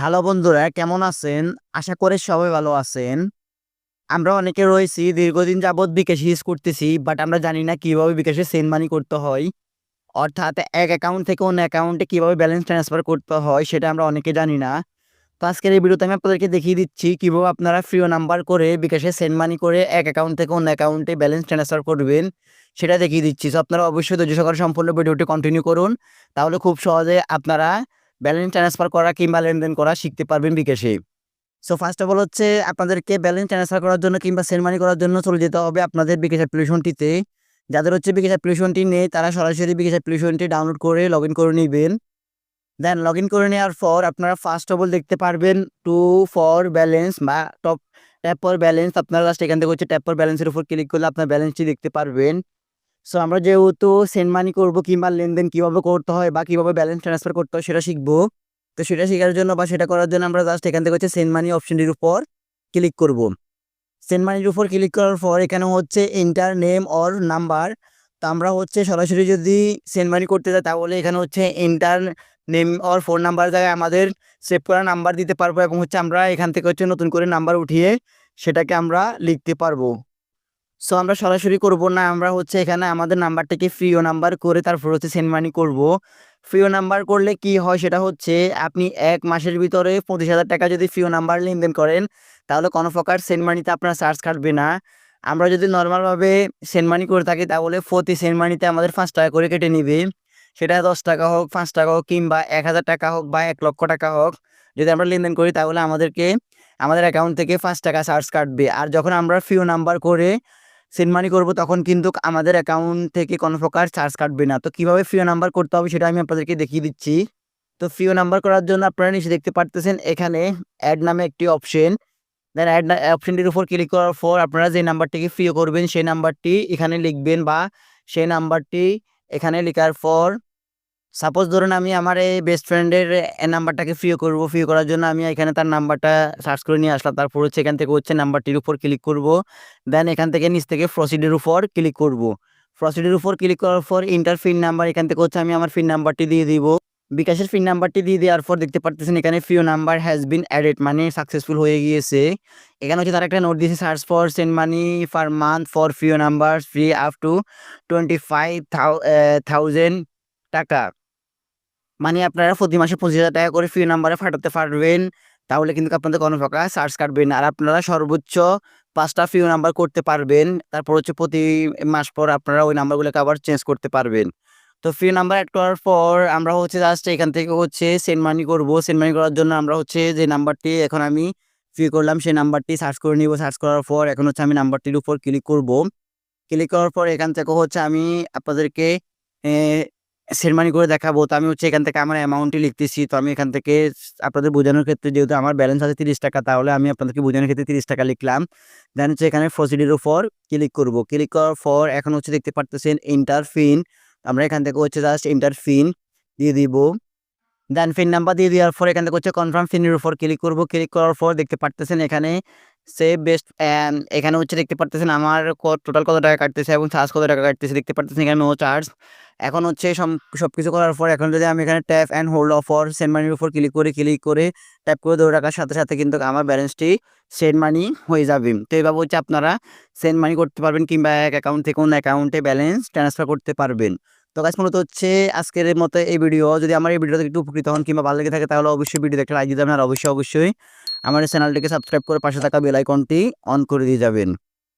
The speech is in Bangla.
হ্যালো বন্ধুরা, কেমন আছেন? আশা করে সবাই ভালো আছেন। আমরা অনেকে রয়েছি, দীর্ঘদিন যাবৎ বিকাশ ইউজ করতেছি, বাট আমরা জানি না কীভাবে বিকাশে সেন্ড মানি করতে হয়। অর্থাৎ এক অ্যাকাউন্ট থেকে অন্য অ্যাকাউন্টে কীভাবে ব্যালেন্স ট্রান্সফার করতে হয়, সেটা আমরা অনেকে জানি না। তো আজকের এই ভিডিওতে আমি আপনাদেরকে দেখিয়ে দিচ্ছি, কীভাবে আপনারা ফ্রিও নাম্বার করে বিকাশে সেন্ড মানি করে এক অ্যাকাউন্ট থেকে অন্য অ্যাকাউন্টে ব্যালেন্স ট্রান্সফার করবেন, সেটা দেখিয়ে দিচ্ছি। তো আপনারা অবশ্যই ধৈর্য সহকারে সম্পূর্ণ ভিডিওটি কন্টিনিউ করুন। তাহলে খুব সহজে আপনারা ব্যালেন্স ট্রান্সফার করা কিংবা লেনদেন করা শিখতে পারবেন বিকাশে সো ফার্স্ট অফ অল হচ্ছে আপনাদেরকে ব্যালেন্স ট্রান্সফার করার জন্য কিংবা সেন্ড মানি করার জন্য চলে যেতে হবে আপনাদের বিকাশ অ্যাপ্লিকেশনটিতে যাদের হচ্ছে বিকাশ অ্যাপ্লিকেশনটি নেই, তারা সরাসরি বিকাশ অ্যাপ্লিকেশনটি ডাউনলোড করে লগ ইন করে নেবেন। দেন লগ ইন করে নেওয়ার পর আপনারা ফার্স্ট অফ অল দেখতে পারবেন টু ফর ব্যালেন্স বা টপ ট্যাপ ফর ব্যালেন্স আপনারা লাস্ট এখান থেকে হচ্ছে ট্যাপ ফর ব্যালেন্সের উপর ক্লিক করলে আপনার ব্যালেন্সটি দেখতে পারবেন। সো আমরা যেহেতু সেন্ড মানি করব কিংবা লেনদেন কীভাবে করতে হয় বা কীভাবে ব্যালেন্স ট্রান্সফার করতে হয় সেটা শিখব। তো সেটা শেখার জন্য বা সেটা করার জন্য আমরা জাস্ট এখান থেকে হচ্ছে সেন্ড মানি অপশনটির উপর ক্লিক করব। সেন্ড মানির উপর ক্লিক করার পর এখানে হচ্ছে এন্টার নেম অর নাম্বার তো আমরা হচ্ছে সরাসরি যদি সেন্ড মানি করতে যাই তাহলে এখানে হচ্ছে enter name or phone number জায়গায় আমাদের সেভ করা নাম্বার দিতে পারব এবং হচ্ছে আমরা এখান থেকে হচ্ছে নতুন করে নাম্বার উঠিয়ে সেটাকে আমরা লিখতে পারব। সো আমরা সরাসরি করব না, আমরা হচ্ছে এখানে আমাদের নাম্বারটাকে ফ্রিও নাম্বার করে তারপর হচ্ছে সেন্ড মানি করব। ফ্রিও নাম্বার করলে কি হয় সেটা হচ্ছে, আপনি এক মাসের ভিতরে পঁচিশ হাজার টাকা যদি ফ্রিও নাম্বার লেনদেন করেন, তাহলে কোনো প্রকার সেন্ড মানিতে আপনার চার্জ কাটবে না। আমরা যদি নর্মালভাবে সেন্ড মানি করে থাকি, তাহলে প্রতি সেন্ড মানিতে আমাদের পাঁচ টাকা করে কেটে নিবে। সেটা দশ টাকা হোক, পাঁচ টাকা হোক কিংবা এক হাজার টাকা হোক বা এক লক্ষ টাকা হোক, যদি আমরা লেনদেন করি, তাহলে আমাদেরকে, আমাদের অ্যাকাউন্ট থেকে পাঁচ টাকা চার্জ কাটবে। আর যখন আমরা ফিও নাম্বার করে সেন্ড মানি করব, তখন কিন্তু আমাদের অ্যাকাউন্ট থেকে কোনো প্রকার চার্জ কাটবে না। তো কীভাবে ফ্রিও নাম্বার করতে হবে সেটা আমি আপনাদেরকে দেখিয়ে দিচ্ছি। তো ফ্রিও নাম্বার করার জন্য আপনারা নিচে দেখতে পারতেছেন, এখানে অ্যাড নামে একটি অপশন দেন অ্যাড অপশনটির উপর ক্লিক করার পর আপনারা যে নাম্বারটিকে ফ্রিও করবেন, সেই নাম্বারটি এখানে লিখবেন বা সেই নাম্বারটি এখানে লেখার পর সাপোজ ধরুন আমি আমার এই বেস্ট ফ্রেন্ডের নাম্বারটাকে ফ্রিও করব। ফ্রিও করার জন্য আমি এখানে তার নাম্বারটা সার্চ করে নিয়ে আসলাম। তারপর হচ্ছে এখান থেকে হচ্ছে নাম্বারটির উপর ক্লিক করব। দেন এখান থেকে নিচ থেকে প্রসিডের উপর ক্লিক করব। প্রসিডের উপর ক্লিক করার পর ইন্টার ফিন নাম্বার এখান থেকে হচ্ছে আমি আমার ফিন নাম্বারটি দিয়ে দিব। বিকাশের ফিন নাম্বারটি দিয়ে দেওয়ার পর দেখতে পারতেছেন এখানে ফিও নাম্বার হ্যাজ বিন অ্যাডেড মানে সাকসেসফুল হয়ে গিয়েছে। এখানে হচ্ছে তার একটা নোট দিয়েছে search for send money per month for ফিও number free up to twenty five thousand টাকা। মানে আপনারা প্রতি মাসে পঁচিশ হাজার টাকা করে ফ্রি নাম্বারে ফাটাতে পারবেন। তাহলে কিন্তু আপনাদের কোনো প্রকার চার্জ কাটবেন না। আর আপনারা সর্বোচ্চ পাঁচটা ফ্রি নাম্বার করতে পারবেন। তারপর হচ্ছে প্রতি মাস পর আপনারা ওই নাম্বারগুলোকে আবার চেঞ্জ করতে পারবেন। তো ফ্রি নাম্বার অ্যাড করার পর আমরা হচ্ছে জাস্ট এখান থেকে হচ্ছে সেন্ড মানি করব। সেন্ড মানি করার জন্য আমরা হচ্ছে যে নাম্বারটি এখন আমি ফ্রি করলাম, সেই নাম্বারটি সার্চ করে নিব। সার্চ করার পর এখন হচ্ছে আমি নাম্বারটির উপর ক্লিক করব। ক্লিক করার পর এখান থেকে হচ্ছে আমি আপনাদেরকে সেন্ড মানি করে দেখাবো। তো আমি হচ্ছে এখান থেকে আমার অ্যামাউন্টটি লিখতেছি। তো আমি এখান থেকে আপনাদের বোঝানোর ক্ষেত্রে যেহেতু আমার ব্যালেন্স আছে তিরিশ টাকা, তাহলে আমি আপনাদেরকে বোঝানোর ক্ষেত্রে তিরিশ টাকা লিখলাম। দেন হচ্ছে এখানে প্রসিডির উপর ক্লিক করব। ক্লিক করার পর এখন হচ্ছে দেখতে পারতেছেন ইন্টার ফিন আমরা এখান থেকে হচ্ছে জাস্ট ইন্টার ফিন দিয়ে দিব। দেন ফিন নাম্বার দিয়ে দেওয়ার পর এখান থেকে হচ্ছে কনফার্ম ফিনের উপর ক্লিক করব। ক্লিক করার পর দেখতে পারতেছেন এখানে সে বেস্ট এখানে হচ্ছে দেখতে পারতেছেন আমার টোটাল কত টাকা কাটতেছে এবং চার্জ কত টাকা কাটতেছে দেখতে পারতেছেন এখানে নো চার্জ এখন হচ্ছে সব কিছু করার পর এখন যদি আমি এখানে tap and hold offer send মানির উপর ক্লিক করে ক্লিক করে ট্যাপ করে ধরে রাখার সাথে সাথে কিন্তু আমার ব্যালেন্সটি সেন্ড মানি হয়ে যাবে। তো এইভাবে হচ্ছে আপনারা সেন্ড মানি করতে পারবেন কিংবা এক অ্যাকাউন্ট থেকে অন্য অ্যাকাউন্টে ব্যালেন্স ট্রান্সফার করতে পারবেন। তো কাজ মূলত হচ্ছে আজকের মতো এই ভিডিও যদি আমার এই ভিডিওতে একটু উপকৃত হন কিংবা ভালো লেগে থাকে তাহলে অবশ্যই ভিডিও দেখতে লাইক যাবেন আর অবশ্যই অবশ্যই আমার চ্যানেলটিকে সাবস্ক্রাইব করে পাশে থাকা বেল আইকনটি অন করে দিয়ে যাবেন।